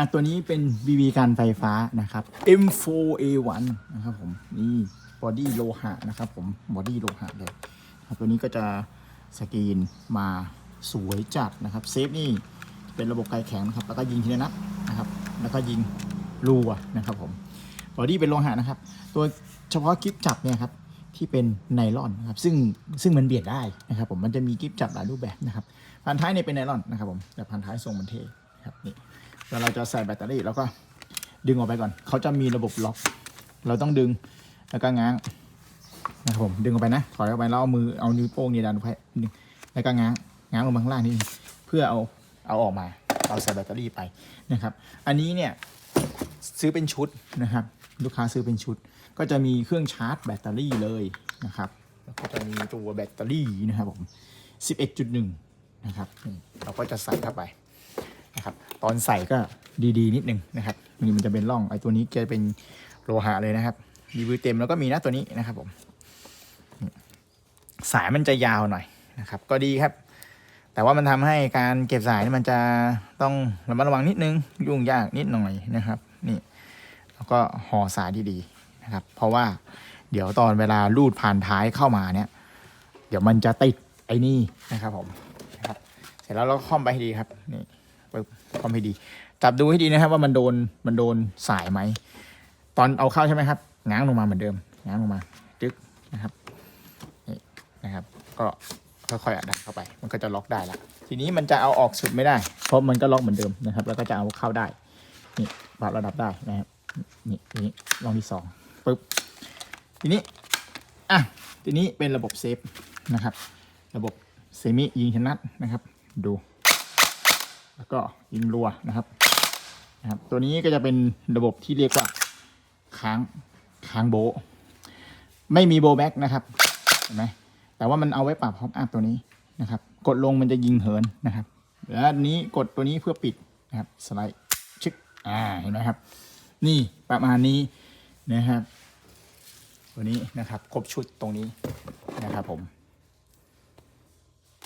อะตัวนี้เป็น BB การไฟฟ้านะครับ M4A1 นะครับผมนี่บอดี้โลหะนะครับผมบอดี้โลหะเลยตัวนี้ก็จะสกรีนมาสวยจัดนะครับเซฟนี่เป็นระบบไกลแข็งนะครับแล้วก็ยิงทีละนัดนะครับ แล้วก็ยิงรัวนะครับผมบอดี้เป็นโลหะนะครับ ตัวเฉพาะกิฟจับเนี่ยครับที่เป็นไนลอนนะครับซึ่งซึ่งมันเบียดได้นะครับ ผมมันจะมีกิฟจับหลายรูปแบบนะครับพันท้ายเนี่ยเป็นไนลอนนะครับผมแต่พันท้ายทรงมันเท่นะครับนี่ แล้วเราจะใส่แบตเตอรี่แล้วก็ดึงออกไปก่อน เขาจะมีระบบล็อก เราต้องดึงแล้วก็ง้างนะครับผมดึงออกไปนะถอยออกไปแล้วเอามือเอานิ้วโป้งนี่ดันไปดึงแล้วก็ง้างง้างลงมาข้างล่างนิดนึงเพื่อเอาเอาออกมาเอาใส่แบตเตอรี่ไปนะครับ อันนี้เนี่ยซื้อเป็นชุดนะครับ ลูกค้าซื้อเป็นชุด ก็จะมีเครื่องชาร์จแบตเตอรี่เลยนะครับแล้วก็จะมีตัวแบตเตอรี่นะครับผม11.1 นะครับเราก็จะใส่เข้าไปนะครับ ตอนใส่ก็ดีๆ นิดนึงนะครับนี่มันจะเป็นร่องไอ้ตัวนี้จะเป็นโลหะเลยนะครับรีวิวเต็มแล้วก็มีนะตัวนี้นะครับผมสายมันจะยาวหน่อยนะครับ ก็ดีครับ แต่ว่ามันทำให้การเก็บสายมันจะต้องระมัดระวังนิดนึง ยุ่งยากนิดหน่อยนะครับ นี่ แล้วก็ห่อสายดีๆนะครับ เพราะว่าเดี๋ยวตอนเวลาลูดผ่านท้ายเข้ามาเนี่ย เดี๋ยวมันจะติดไอ้นี่นะครับผมนะครับ เสร็จแล้วเราก็ค่อมไปให้ดีครับนี่ ปึ๊บคอมให้ดี จับดูให้ดีนะครับว่ามันโดนมันโดนสายไหม ตอนเอาเข้าใช่ไหมครับ ง้างลงมาเหมือนเดิม ง้างลงมาจึ๊กนะครับนี่นะครับ ก็ค่อยๆอัดเข้าไป มันก็จะล็อกได้ละทีนี้มันจะเอาออกสุดไม่ได้ เพราะมันก็ล็อกเหมือนเดิมนะครับ แล้วก็จะเอาเข้าได้ นี่ปรับระดับได้นะครับ นี่ทีนี้ลองที่สองปึ๊บ ทีนี้ อะ ทีนี้เป็นระบบเซฟนะครับ ระบบเซมิยิงชนัดนะครับ ดู ก็ยิงรัวนะครับนะครับ ตัวนี้ก็จะเป็นระบบที่เรียกว่าค้างค้างโบ ไม่มีโบแบ็กนะครับเห็นไหมแต่ว่ามันเอาไว้ปรับพร้อมอัพตัวนี้นะครับ กดลงมันจะยิงเหินนะครับ แล้วนนี้กดตัวนี้เพื่อปิดนะครับสไลด์ชึกอ่าเห็นไหมครับ นี่ประมาณนี้นะครับ ตัวนี้นะครับครบชุดตรงนี้นะครับผม